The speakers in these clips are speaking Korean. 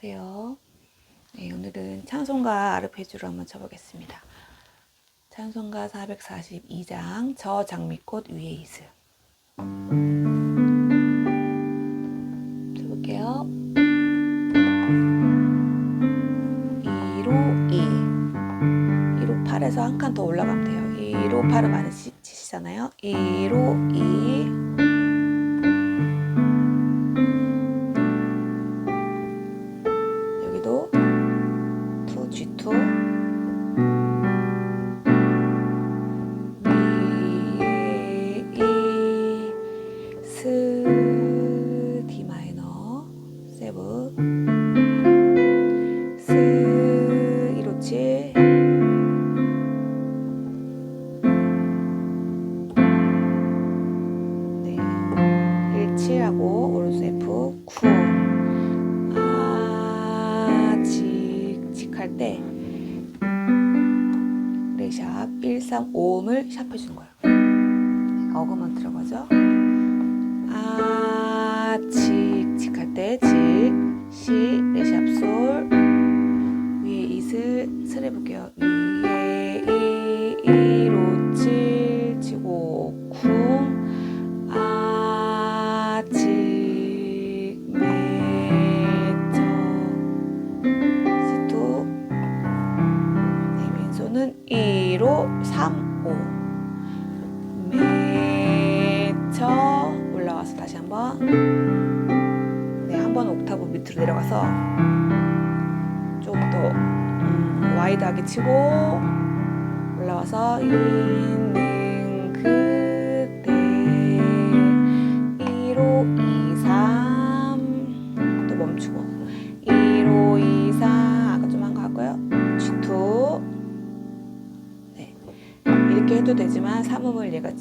안녕하세요. 네, 오늘은 찬송가 아르페지오를 한번 쳐보겠습니다. 찬송가 442장 저 장미꽃 위에 이슬 쳐볼게요. 2로 2 2로 8에서 한 칸 더 올라가면 돼요. 2로 8은 많이 치- 치시잖아요. 2로 2 7하고 오른손 F, 9, 아 직 직할 때 레샵 1, 3, 5음을 샵해주는 거예요. 네, 어금만 들어가죠. 아 직 직할 때 직, 시, 레샵 솔 위에 이슬 슬 해볼게요. 위에 2로 3, 5 맺혀 올라와서 다시 한번. 네, 한번 옥타브 밑으로 내려가서 조금 더 음, 와이드하게 치고 올라와서 있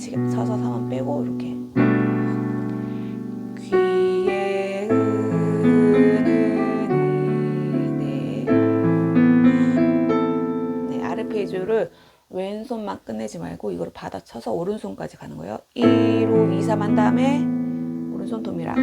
3음을 얘가 치, 서서 3음 빼고 이렇게 귀에 네. 네, 아르페지오를 왼손만 끝내지 말고 이걸 받아쳐서 오른손까지 가는 거예요. 1호 2, 3 한 다음에 오른손 도미라.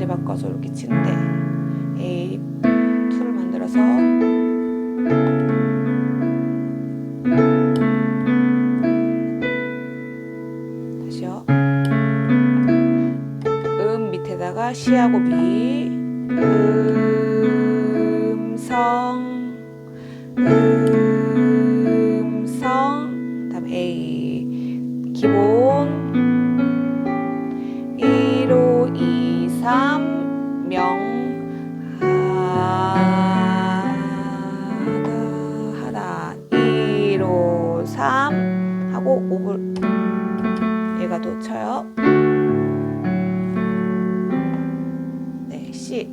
자리 바꿔서 이렇게 치는데 A2를 만들어서 다시요. 음 밑에다가 시하고 미 3 하고 5을 얘가 또 쳐요. 네 C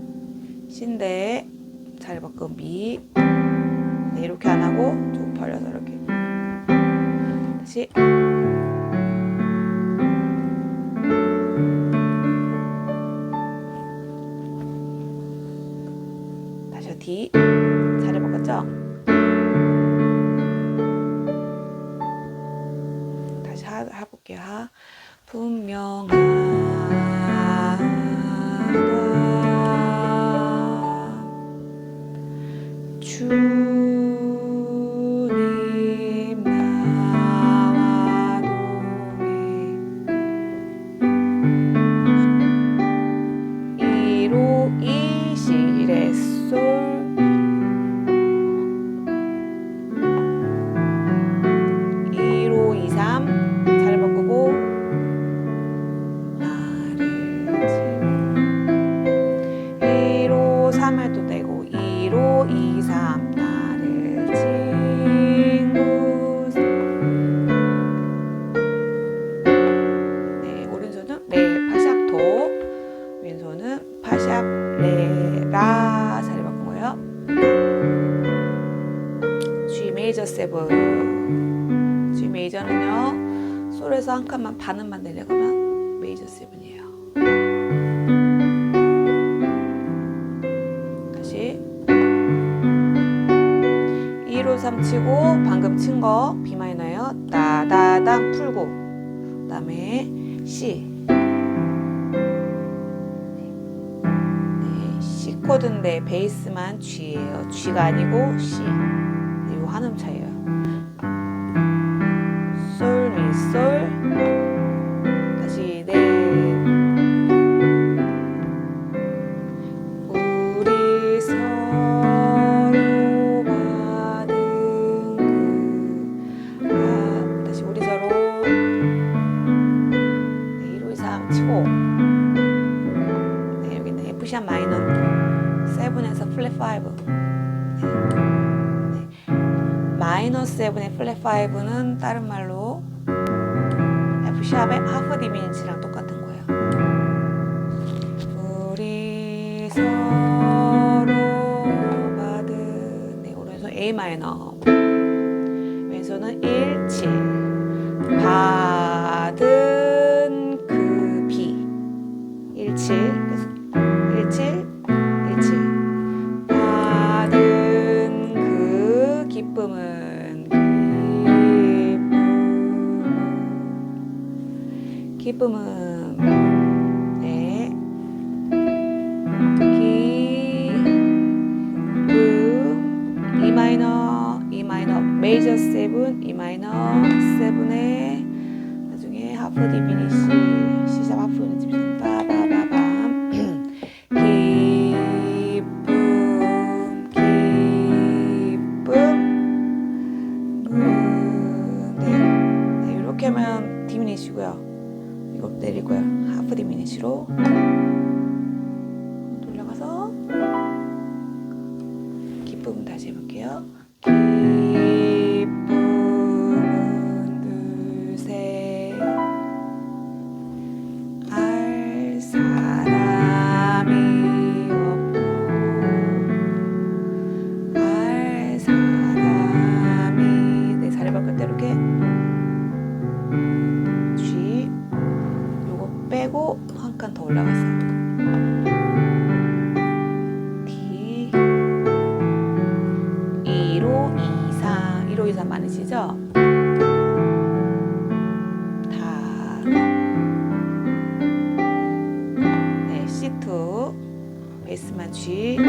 C인데 잘 바꿔 미. 네, 이렇게 안 하고 조금 벌려서 이렇게. 다시 반음만 내려가면 메이저 세븐이에요. 다시 2로 3 치고 방금 친 거 B 마이너예요. 따다당 풀고 그다음에 C 네, C 코드인데 베이스만 G예요. G가 아니고 C. 네, 요 한음 차이예요. F7의 플랫 5는 다른 말로 F샵의 하프 디미니치랑 똑같은 거예요. 우리 서로 받은 네, 오른손 A 마이너. 왼손은 1, 7 받은 그 B. 1, 7 그래서 기쁨은 네 기쁨 E 마이너 E 마이너 메이저 세븐 E 마이너 세븐에 나중에 하프 디비니시 C샵 하프는 지금 빠바바밤 기쁨 기쁨 음, 네. 네 이렇게 하면 디미니시고요 이거 내리고요 하프 디미니시로. 돌려가서. 기쁨 다시 해볼게요 베